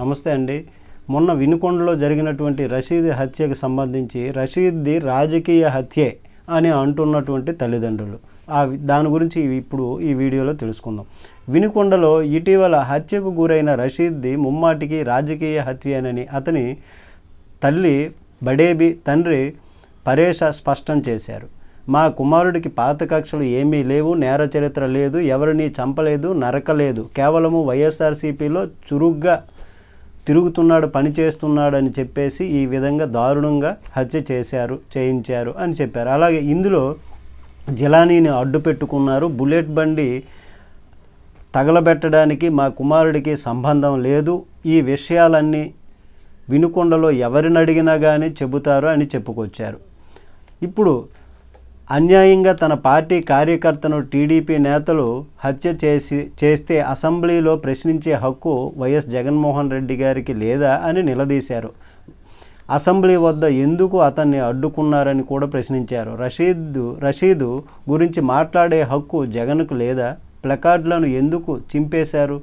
నమస్తే అండి. మొన్న వినుకొండలో జరిగినటువంటి రషీద్ హత్యకు సంబంధించి రషీద్ది రాజకీయ హత్యే అని అంటున్నటువంటి తల్లిదండ్రులు. ఆ దాని గురించి ఇప్పుడు ఈ వీడియోలో తెలుసుకుందాం. వినుకొండలో ఇటీవల హత్యకు గురైన రషీద్ది ముమ్మాటికి రాజకీయ హత్యేనని అతని తల్లి బడేబి తండ్రి పరేష స్పష్టం చేశారు. మా కుమారుడికి పాత కక్షలు ఏమీ లేవు నేర చరిత్ర లేదు ఎవరిని చంపలేదు నరకలేదు. కేవలము వైఎస్ఆర్సీపీలో చురుగ్గా తిరుగుతున్నాడు పని చేస్తున్నాడు అని చెప్పేసి ఈ విధంగా దారుణంగా హత్య చేశారు చేయించారు అని చెప్పారు. అలాగే ఇందులో జిలానీని అడ్డు పెట్టుకున్నారు. బుల్లెట్ బండి తగలబెట్టడానికి మా కుమారుడికి సంబంధం లేదు. ఈ విషయాలన్నీ వినుకొండలో ఎవరిని అడిగినా కానీ చెబుతారు అని చెప్పుకొచ్చారు. ఇప్పుడు అన్యాయంగా తన పార్టీ కార్యకర్తను టీడీపీ నేతలు హత్య చేసి చేస్తే అసెంబ్లీలో ప్రశ్నించే హక్కు వైఎస్ జగన్మోహన్ రెడ్డి గారికి లేదా అని నిలదీశారు. అసెంబ్లీ వద్ద ఎందుకు అతన్ని అడ్డుకున్నారని కూడా ప్రశ్నించారు. రషీద్ రషీదు గురించి మాట్లాడే హక్కు జగన్కు లేదా? ప్లకార్డులను ఎందుకు చింపేశారు?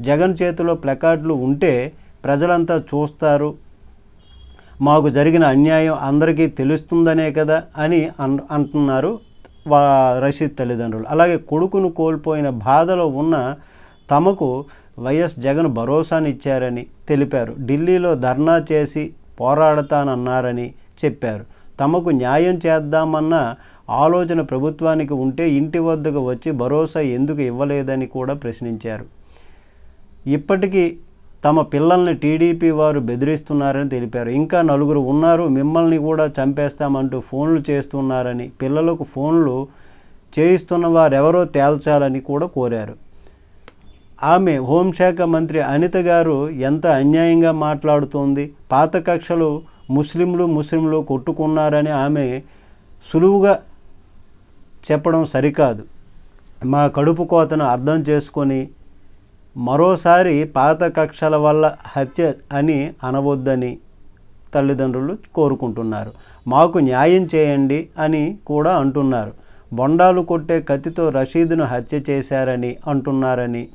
జగన్ చేతిలో ప్లకార్డులు ఉంటే ప్రజలంతా చూస్తారు. మాకు జరిగిన అన్యాయం అందరికీ తెలుస్తుందనే కదా అని అన్ అంటున్నారు వా రషీద్ తల్లిదండ్రులు. అలాగే కొడుకును కోల్పోయిన బాధలో ఉన్న తమకు వైఎస్ జగన్ భరోసానిచ్చారని తెలిపారు. ఢిల్లీలో ధర్నా చేసి పోరాడతానన్నారని చెప్పారు. తమకు న్యాయం చేద్దామన్న ఆలోచన ప్రభుత్వానికి ఉంటే ఇంటి వద్దకు వచ్చి భరోసా ఎందుకు ఇవ్వలేదని కూడా ప్రశ్నించారు. ఇప్పటికీ తమ పిల్లల్ని టీడీపీ వారు బెదిరిస్తున్నారని తెలిపారు. ఇంకా నలుగురు ఉన్నారు మిమ్మల్ని కూడా చంపేస్తామంటూ ఫోన్లు చేస్తున్నారని పిల్లలకు ఫోన్లు చేయిస్తున్న వారెవరో తేల్చాలని కూడా కోరారు. ఆమె హోంశాఖ మంత్రి అనిత గారు ఎంత అన్యాయంగా మాట్లాడుతోంది పాత కక్షలు ముస్లింలు ముస్లింలు కొట్టుకున్నారని ఆమె సులువుగా చెప్పడం సరికాదు. మా కడుపు కోతను అర్థం చేసుకొని మరోసారి పాత కక్షల వల్ల హత్య అని అనవద్దని తల్లిదండ్రులు కోరుకుంటున్నారు. మాకు న్యాయం చేయండి అని కూడా అంటున్నారు. బొండాలు కొట్టే కత్తితో రషీద్ను హత్య చేశారని అంటున్నారని.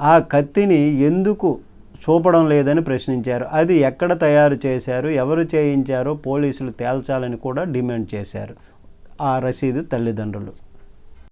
ఆ కత్తిని ఎందుకు చూపడం లేదని ప్రశ్నించారు. అది ఎక్కడ తయారు చేశారు? ఎవరు చేయించారో పోలీసులు తేల్చాలని కూడా డిమాండ్ చేశారు. ఆ రషీద్ తల్లిదండ్రులు.